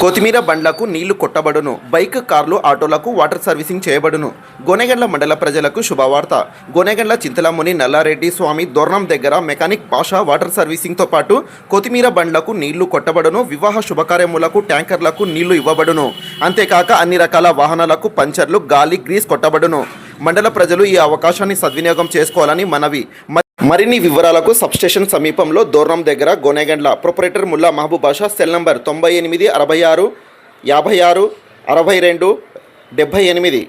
కొత్తిమీర బండ్లకు నీళ్ళు కొట్టబడును. బైక్ కార్లు ఆటోలకు వాటర్ సర్వీసింగ్ చేయబడును. గొనెగండ్ల మండల ప్రజలకు శుభవార్త. గొనెగండ్ల చింతలముని నల్లారెడ్డి స్వామి దొర్ణం దగ్గర మెకానిక్ పాషా వాటర్ సర్వీసింగ్తో పాటు కొత్తిమీర బండ్లకు నీళ్ళు కొట్టబడును. వివాహ శుభకార్యములకు ట్యాంకర్లకు నీళ్ళు ఇవ్వబడును. అంతేకాక అన్ని రకాల వాహనాలకు పంచర్లు గాలి గ్రీస్ కొట్టబడును. మండల ప్రజలు ఈ అవకాశాన్ని సద్వినియోగం చేసుకోవాలని మనవి. మ- మరిన్ని వివరాలకు సబ్స్టేషన్ సమీపంలో దూరం దగ్గర Gonegandla proprietor Mulla Mahaboob Basha cell number తొంభై ఎనిమిది అరవై ఆరు యాభై ఆరు అరవై రెండు డెబ్భై ఎనిమిది.